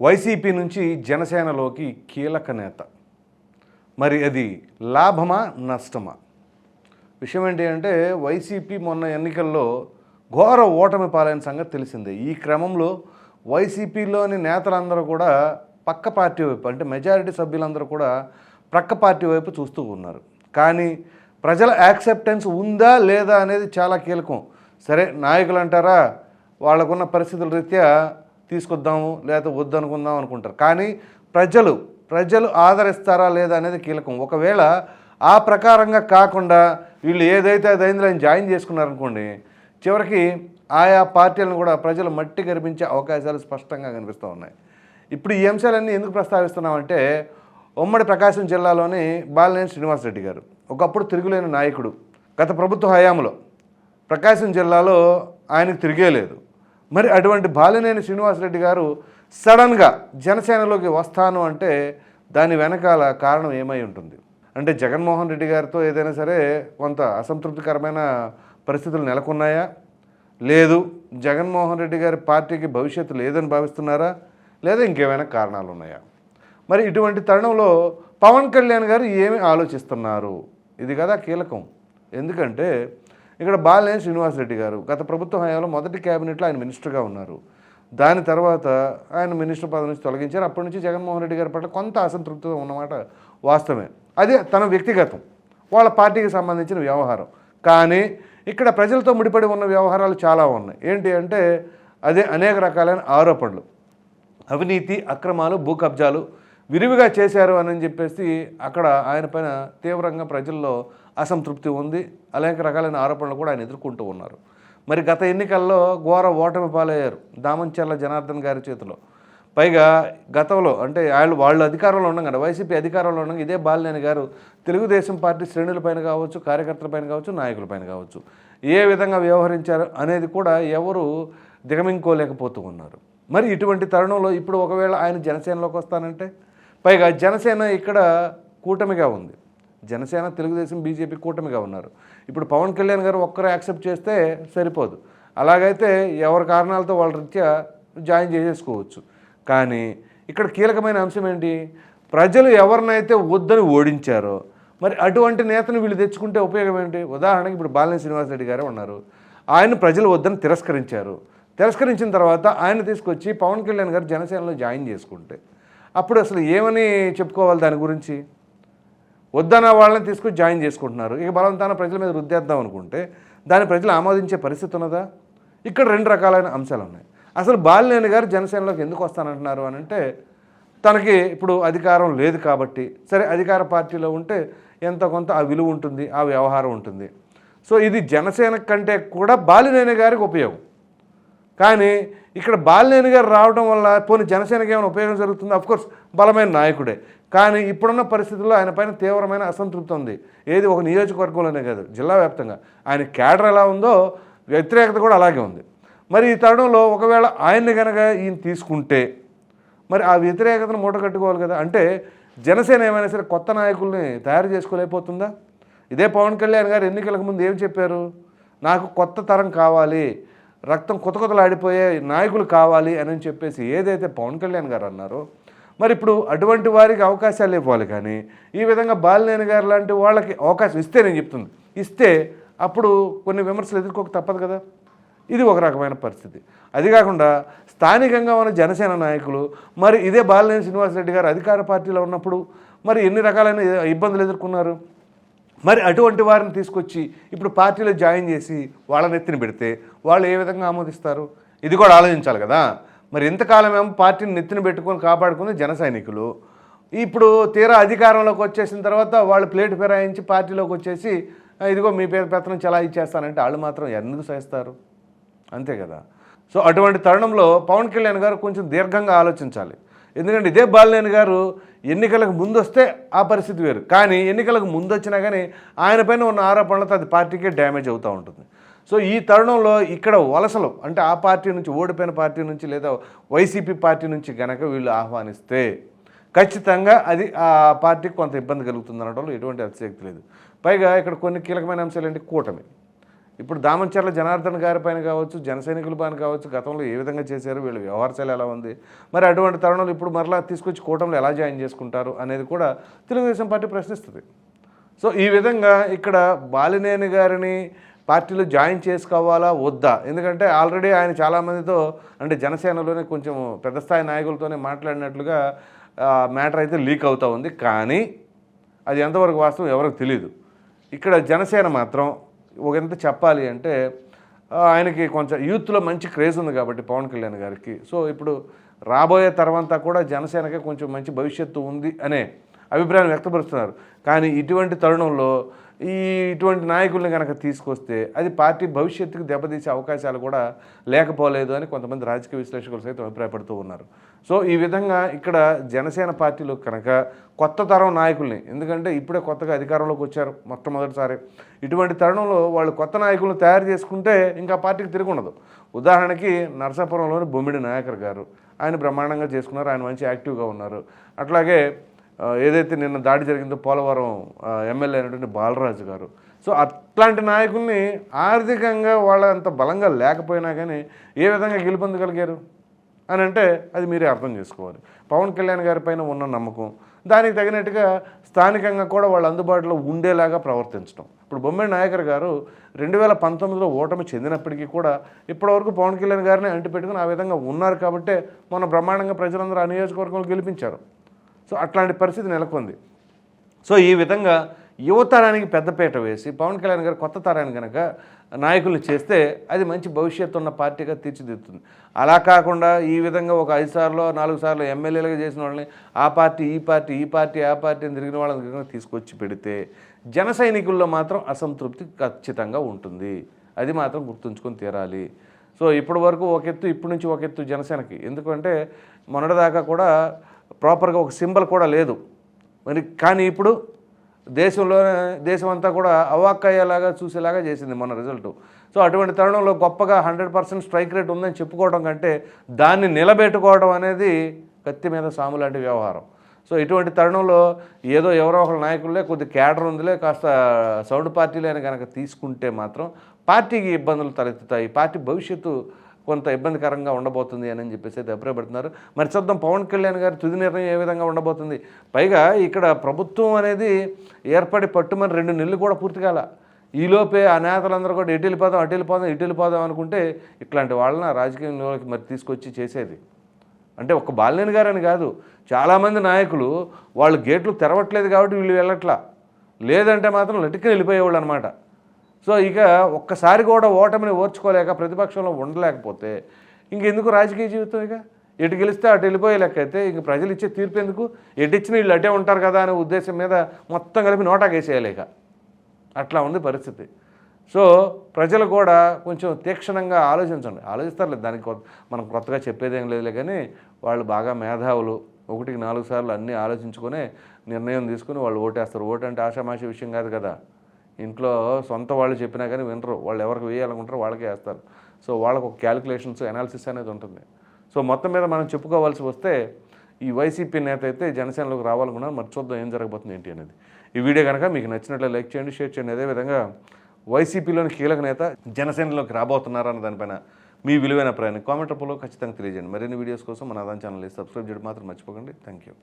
YCP నుంచి జనసేనలోకి కీలక నేత. మరి అది లాభమా నష్టమా? విషయం ఏంటి అంటే వైసీపీ మొన్న ఎన్నికల్లో ఘోర ఓటమి పాలైన సంగతి తెలిసిందే. ఈ క్రమంలో వైసీపీలోని నేతలందరూ కూడా పక్క పార్టీ వైపు అంటే మెజారిటీ సభ్యులందరూ కూడా ప్రక్క పార్టీ వైపు చూస్తూ ఉన్నారు. కానీ ప్రజల యాక్సెప్టెన్స్ ఉందా లేదా అనేది చాలా కీలకం. సరే నాయకులు అంటారా? వాళ్ళకున్న పరిస్థితుల రీత్యా తీసుకొద్దాము లేదా వద్దనుకుందాం అనుకుంటారు. కానీ ప్రజలు ప్రజలు ఆదరిస్తారా లేదా అనేది కీలకం. ఒకవేళ ఆ ప్రకారంగా కాకుండా వీళ్ళు ఏదైతే అది అయిందో ఆయన జాయిన్ చేసుకున్నారనుకోండి చివరికి ఆయా పార్టీలను కూడా ప్రజలు మట్టి గర్పించే అవకాశాలు స్పష్టంగా కనిపిస్తూ ఉన్నాయి. ఇప్పుడు ఈ అంశాలన్నీ ఎందుకు ప్రస్తావిస్తున్నామంటే ఉమ్మడి ప్రకాశం జిల్లాలోని బాలినేని శ్రీనివాసరెడ్డి గారు ఒకప్పుడు తిరుగులేని నాయకుడు గత ప్రభుత్వ హయాంలో ప్రకాశం జిల్లాలో ఆయనకు తిరిగే లేదు. మరి అటువంటి బాలినేని శ్రీనివాసరెడ్డి గారు సడన్గా జనసేనలోకి వస్తాను అంటే దాని వెనకాల కారణం ఏమై ఉంటుంది? అంటే జగన్మోహన్ రెడ్డి గారితో ఏదైనా సరే కొంత అసంతృప్తికరమైన పరిస్థితులు నెలకొన్నాయా? లేదు. జగన్మోహన్ రెడ్డి గారి పార్టీకి భవిష్యత్తు లేదని భావిస్తున్నారా? లేదా ఇంకేమైనా కారణాలు ఉన్నాయా? మరి ఇటువంటి తరుణంలో పవన్ కళ్యాణ్ గారు ఏమి ఆలోచిస్తున్నారు? ఇది కదా కీలకం. ఎందుకంటే ఇక్కడ బాలినేని శ్రీనివాసరెడ్డి గారు గత ప్రభుత్వ హయాంలో మొదటి క్యాబినెట్లో ఆయన మినిస్టర్గా ఉన్నారు. దాని తర్వాత ఆయన మినిస్టర్ పదవి నుంచి తొలగించారు. అప్పటి నుంచి జగన్మోహన్ రెడ్డి గారి పట్ల కొంత అసంతృప్తిగా ఉన్నమాట వాస్తవమే. అదే తన వ్యక్తిగతం వాళ్ళ పార్టీకి సంబంధించిన వ్యవహారం. కానీ ఇక్కడ ప్రజలతో ముడిపడి ఉన్న వ్యవహారాలు చాలా ఉన్నాయి. ఏంటి అంటే అదే అనేక రకాలైన ఆరోపణలు. అవినీతి అక్రమాలు భూ కబ్జాలు విరివిగా చేశారు అని చెప్పేసి అక్కడ ఆయన పైన తీవ్రంగా ప్రజల్లో అసంతృప్తి ఉంది. అనేక రకాలైన ఆరోపణలు కూడా ఆయన ఎదుర్కొంటూ ఉన్నారు. మరి గత ఎన్నికల్లో ఘోర ఓటమి పాలయ్యారు దామంచెర్ల జనార్దన్ గారి చేతిలో. పైగా గతంలో అంటే వాళ్ళు వాళ్ళు అధికారంలో ఉండగా వైసీపీ అధికారంలో ఉండగా ఇదే బాలినేని గారు తెలుగుదేశం పార్టీ శ్రేణులపైన కావచ్చు కార్యకర్తలపైన కావచ్చు నాయకులపైన కావచ్చు ఏ విధంగా వ్యవహరించారు అనేది కూడా ఎవరు దిగమింకోలేకపోతూ ఉన్నారు. మరి ఇటువంటి తరుణంలో ఇప్పుడు ఒకవేళ ఆయన జనసేనలోకి వస్తానంటే? పైగా జనసేన ఇక్కడ కూటమిగా ఉంది. జనసేన తెలుగుదేశం బీజేపీ కూటమిగా ఉన్నారు. ఇప్పుడు పవన్ కళ్యాణ్ గారు ఒక్కరు యాక్సెప్ట్ చేస్తే సరిపోదు. అలాగైతే ఎవరి కారణాలతో వాళ్ళ రీత్యా జాయిన్ చేసేసుకోవచ్చు. కానీ ఇక్కడ కీలకమైన అంశం ఏంటి? ప్రజలు ఎవరినైతే వద్దని ఓడించారో మరి అటువంటి నేతను వీళ్ళు తెచ్చుకుంటే ఉపయోగం ఏంటి? ఉదాహరణకి ఇప్పుడు బాలినేని శ్రీనివాసరెడ్డి గారే ఉన్నారు. ఆయన ప్రజలు వద్దని తిరస్కరించారు. తిరస్కరించిన తర్వాత ఆయన తీసుకొచ్చి పవన్ కళ్యాణ్ గారు జనసేనలో జాయిన్ చేసుకుంటే అప్పుడు అసలు ఏమని చెప్పుకోవాలి దాని గురించి? వద్దన్న వాళ్ళని తీసుకొని జాయిన్ చేసుకుంటున్నారు. ఇక బలవంతాన ప్రజల మీద రుద్దేద్దాం అనుకుంటే దాన్ని ప్రజలు ఆమోదించే పరిస్థితి ఉన్నదా? ఇక్కడ రెండు రకాలైన అంశాలు ఉన్నాయి. అసలు బాలినేని గారు జనసేనలోకి ఎందుకు వస్తానంటున్నారు అని అంటే తనకి ఇప్పుడు అధికారం లేదు కాబట్టి సరే అధికార పార్టీలో ఉంటే ఎంత కొంత ఆ విలువ ఉంటుంది ఆ వ్యవహారం ఉంటుంది. సో ఇది జనసేన కంటే కూడా బాలినేని గారికి ఉపయోగం. కానీ ఇక్కడ బాలినేని గారు రావడం వల్ల పోనీ జనసేనకి ఏమైనా ఉపయోగం జరుగుతుంది? అఫ్కోర్స్ బలమైన నాయకుడే. కానీ ఇప్పుడున్న పరిస్థితుల్లో ఆయన పైన తీవ్రమైన అసంతృప్తి ఉంది. ఏది ఒక నియోజకవర్గంలోనే కాదు జిల్లా వ్యాప్తంగా. ఆయన క్యాడర్ ఎలా ఉందో వ్యతిరేకత కూడా అలాగే ఉంది. మరి ఈ తరుణంలో ఒకవేళ ఆయన్ని కనుక ఈయన తీసుకుంటే మరి ఆ వ్యతిరేకతను మూట కట్టుకోవాలి కదా? అంటే జనసేన ఏమైనా సరే కొత్త నాయకుల్ని తయారు చేసుకోలేకపోతుందా? ఇదే పవన్ కళ్యాణ్ గారు ఎన్నికలకు ముందు ఏం చెప్పారు? నాకు కొత్త తరం కావాలి. రక్తం కొత్త కొత్తలాడిపోయే నాయకులు కావాలి అని చెప్పేసి ఏదైతే పవన్ కళ్యాణ్ గారు అన్నారో మరి ఇప్పుడు అటువంటి వారికి అవకాశాలు ఇవ్వాలి కానీ ఈ విధంగా బాలినేని గారు లాంటి వాళ్ళకి అవకాశం ఇస్తే నేను చెప్తుంది. ఇస్తే అప్పుడు కొన్ని విమర్శలు ఎదుర్కోక తప్పదు కదా. ఇది ఒక రకమైన పరిస్థితి. అది కాకుండా స్థానికంగా ఉన్న జనసేన నాయకులు మరి ఇదే బాలినేని శ్రీనివాసరెడ్డి గారు అధికార పార్టీలో ఉన్నప్పుడు మరి ఎన్ని రకాలైన ఇబ్బందులు ఎదుర్కొన్నారు? మరి అటువంటి వారిని తీసుకొచ్చి ఇప్పుడు పార్టీలో జాయిన్ చేసి వాళ్ళని ఎత్తిన పెడితే వాళ్ళు ఏ విధంగా ఆమోదిస్తారు? ఇది కూడా ఆలోచించాలి కదా. మరి ఇంతకాలం ఏమో పార్టీని నెత్తిన పెట్టుకొని కాపాడుకుంది జన సైనికులు. ఇప్పుడు తీరా అధికారంలోకి వచ్చేసిన తర్వాత వాళ్ళు ప్లేట్ ఫిరాయించి పార్టీలోకి వచ్చేసి ఇదిగో మీ పేరు పెత్తనం చలా ఇచ్చేస్తానంటే వాళ్ళు మాత్రం ఎందుకు సహిస్తారు? అంతే కదా. సో అటువంటి తరుణంలో పవన్ కళ్యాణ్ గారు కొంచెం దీర్ఘంగా ఆలోచించాలి. ఎందుకంటే ఇదే బాలినేని గారు ఎన్నికలకు ముందు వస్తే ఆ పరిస్థితి వేరు. కానీ ఎన్నికలకు ముందు వచ్చినా కానీ ఆయన పైన ఉన్న ఆరోపణలతో అది పార్టీకే డ్యామేజ్ అవుతూ ఉంటుంది. సో ఈ తరుణంలో ఇక్కడ వలసలు అంటే ఆ పార్టీ నుంచి ఓడిపోయిన పార్టీ నుంచి లేదా వైసీపీ పార్టీ నుంచి గనక వీళ్ళు ఆహ్వానిస్తే ఖచ్చితంగా అది ఆ పార్టీకి కొంత ఇబ్బంది కలుగుతుంది అనడంలో ఎటువంటి అతిశక్తి లేదు. పైగా ఇక్కడ కొన్ని కీలకమైన అంశాలు ఏంటి? కూటమి. ఇప్పుడు దామచర్ల జనార్దన్ గారి పైన కావచ్చు జనసైనికుల పైన కావచ్చు గతంలో ఏ విధంగా చేశారు వీళ్ళ వ్యవహారశాల ఎలా ఉంది మరి అటువంటి తరుణంలో ఇప్పుడు మరలా తీసుకొచ్చి కూటమిలో ఎలా జాయిన్ చేసుకుంటారు అనేది కూడా తెలుగుదేశం పార్టీ ప్రశ్నిస్తుంది. సో ఈ విధంగా ఇక్కడ బాలినేని గారిని పార్టీలో జాయిన్ చేసుకోవాలా వద్దా? ఎందుకంటే ఆల్రెడీ ఆయన చాలామందితో అంటే జనసేనలోనే కొంచెం పెద్ద స్థాయి నాయకులతోనే మాట్లాడినట్లుగా మ్యాటర్ అయితే లీక్ అవుతూ ఉంది. కానీ అది ఎంతవరకు వాస్తవం ఎవరికి తెలియదు ఇక్కడ జనసేన మాత్రం ఒక ఎంత చెప్పాలి అంటే ఆయనకి కొంచెం యూత్లో మంచి క్రేజ్ ఉంది కాబట్టి పవన్ కళ్యాణ్ గారికి. సో ఇప్పుడు రాబోయే తర్వాత కూడా జనసేనకే కొంచెం మంచి భవిష్యత్తు ఉంది అనే అభిప్రాయం వ్యక్తపరుస్తున్నారు. కానీ ఇటువంటి తరుణంలో ఈ ఇటువంటి నాయకుల్ని కనుక తీసుకొస్తే అది పార్టీ భవిష్యత్తుకు దెబ్బతీసే అవకాశాలు కూడా లేకపోలేదు అని కొంతమంది రాజకీయ విశ్లేషకులు సైతం అభిప్రాయపడుతూ ఉన్నారు. సో ఈ విధంగా ఇక్కడ జనసేన పార్టీలో కనుక కొత్త తరం నాయకుల్ని ఎందుకంటే ఇప్పుడే కొత్తగా అధికారంలోకి వచ్చారు మొట్టమొదటిసారి ఇటువంటి తరుణంలో వాళ్ళు కొత్త నాయకులను తయారు చేసుకుంటే ఇంకా పార్టీకి తిరిగి ఉండదు. ఉదాహరణకి నరసాపురంలోని బొమ్మిడి నాయకర్ గారు ఆయన బ్రహ్మాండంగా చేసుకున్నారు ఆయన మంచి యాక్టివ్గా ఉన్నారు. అట్లాగే ఏదైతే నిన్న దాడి జరిగిందో పోలవరం ఎమ్మెల్యే అయినటువంటి బాలరాజు గారు. సో అట్లాంటి నాయకుల్ని ఆర్థికంగా వాళ్ళ అంత బలంగా లేకపోయినా కానీ ఏ విధంగా గెలుపొందగలిగారు? అని అంటే అది మీరే అర్థం చేసుకోవాలి. పవన్ కళ్యాణ్ గారి పైన ఉన్న నమ్మకం దానికి తగినట్టుగా స్థానికంగా కూడా వాళ్ళు అందుబాటులో ఉండేలాగా ప్రవర్తించడం ఇప్పుడు బొమ్మిడి నాయకర్ గారు రెండు వేల పంతొమ్మిదిలో ఓటమి చెందినప్పటికీ కూడా ఇప్పటివరకు పవన్ కళ్యాణ్ గారిని అంటిపెట్టుకుని ఆ విధంగా ఉన్నారు కాబట్టే మొన్న బ్రహ్మాండంగా ప్రజలందరూ ఆ నియోజకవర్గంలో గెలిపించారు. సో అట్లాంటి పరిస్థితి నెలకొంది. సో ఈ విధంగా యువతరానికి పెద్దపీట వేసి పవన్ కళ్యాణ్ గారు కొత్త తరాన్ని కనుక నాయకులు చేస్తే అది మంచి భవిష్యత్తు ఉన్న పార్టీగా తీర్చిదిద్దుతుంది. అలా కాకుండా ఈ విధంగా ఒక ఐదు సార్లు నాలుగు సార్లు ఎమ్మెల్యేలుగా చేసిన వాళ్ళని ఆ పార్టీ ఈ పార్టీ ఈ పార్టీ ఆ పార్టీ అని తిరిగిన వాళ్ళని తీసుకొచ్చి పెడితే జన సైనికుల్లో మాత్రం అసంతృప్తి ఖచ్చితంగా ఉంటుంది. అది మాత్రం గుర్తుంచుకొని తీరాలి. సో ఇప్పటి వరకు ఒక ఎత్తు ఇప్పటి నుంచి ఒక ఎత్తు జనసేనకి. ఎందుకంటే మొన్నటిదాకా కూడా ప్రాపర్గా ఒక సింబల్ కూడా లేదు. మరి కానీ ఇప్పుడు దేశంలో దేశం అంతా కూడా అవాక్కయ్యేలాగా చూసేలాగా చేసింది మన రిజల్ట్. సో అటువంటి తరుణంలో గొప్పగా హండ్రెడ్ పర్సెంట్ స్ట్రైక్ రేట్ ఉందని చెప్పుకోవడం కంటే దాన్ని నిలబెట్టుకోవడం అనేది కత్తి మీద సాము లాంటి వ్యవహారం. సో ఇటువంటి తరుణంలో ఏదో ఎవరో ఒకరు నాయకులే కొద్ది క్యాడర్ ఉందిలే కాస్త సౌండ్ పార్టీలే అని కనుక తీసుకుంటే మాత్రం పార్టీకి ఇబ్బందులు తలెత్తుతాయి పార్టీ భవిష్యత్తు కొంత ఇబ్బందికరంగా ఉండబోతుంది అని చెప్పేసి అయితే అభిప్రాయపడుతున్నారు. మరి చూద్దాం పవన్ కళ్యాణ్ గారి తుది నిర్ణయం ఏ విధంగా ఉండబోతుంది? పైగా ఇక్కడ ప్రభుత్వం అనేది ఏర్పడి పట్టుమని రెండు నెలలు కూడా పూర్తి కాల. ఈలోపే ఆ నేతలందరూ కూడా ఎటు వెళ్ళిపోదాం అటు వెళ్ళిపోదాం ఇటు వెళ్ళిపోదాం అనుకుంటే ఇట్లాంటి వాళ్ళని రాజకీయంలోకి మరి తీసుకొచ్చి చేసేది. అంటే ఒక్క బాలినేని గారని కాదు చాలామంది నాయకులు వాళ్ళు గేట్లు తెరవట్లేదు కాబట్టి వీళ్ళు వెళ్ళట్లా. లేదంటే మాత్రం లటికి వెళ్ళిపోయేవాళ్ళు అనమాట సో ఇక ఒక్కసారి కూడా ఓటమిని ఓర్చుకోలేక ప్రతిపక్షంలో ఉండలేకపోతే ఇంకెందుకు రాజకీయ జీవితం ఇక? ఎటు గెలిస్తే అటు వెళ్ళిపోయే లెక్క అయితే ఇంక ప్రజలు ఇచ్చే తీర్పు ఎందుకు? ఎటు ఇచ్చిన వీళ్ళు అటే ఉంటారు కదా అనే ఉద్దేశం మీద మొత్తం కలిపి నోటాకేసేయలేక అట్లా ఉంది పరిస్థితి. సో ప్రజలు కూడా కొంచెం తీక్షణంగా ఆలోచించండి. ఆలోచిస్తారు దానికి కొత్త- మనం కొత్తగా చెప్పేదేం లేదులే కానీ వాళ్ళు బాగా మేధావులు. ఒకటికి నాలుగు సార్లు అన్నీ ఆలోచించుకొని నిర్ణయం తీసుకుని వాళ్ళు ఓటేస్తారు. ఓటు అంటే ఆషామాషి విషయం కాదు కదా. ఇంట్లో సొంత వాళ్ళు చెప్పినా కానీ వినరు. వాళ్ళు ఎవరికి వేయాలనుకుంటారో వాళ్ళకే వేస్తారు. సో వాళ్ళకు ఒక క్యాలిక్యులేషన్స్ అనాలిసిస్ అనేది ఉంటుంది. సో మొత్తం మీద మనం చెప్పుకోవాల్సి వస్తే ఈ వైసీపీ నేత అయితే జనసేనలోకి రావాలనుకున్నా మరి చూద్దాం ఏం జరగబోతుంది ఏంటి అనేది. ఈ వీడియో కనుక మీకు నచ్చినట్లు లైక్ చేయండి షేర్ చేయండి. అదేవిధంగా వైసీపీలోని కీలక నేత జనసేనలోకి రాబోతున్నారన్న దానిపైన మీ విలువైన ప్రయాణం కామెంట్ రూపంలో ఖచ్చితంగా తెలియజేయండి. మరిన్ని వీడియోస్ కోసం మన అదాన్ ఛానల్ని సబ్స్క్రైబ్ చేయడం మాత్రం మర్చిపోకండి. Thank you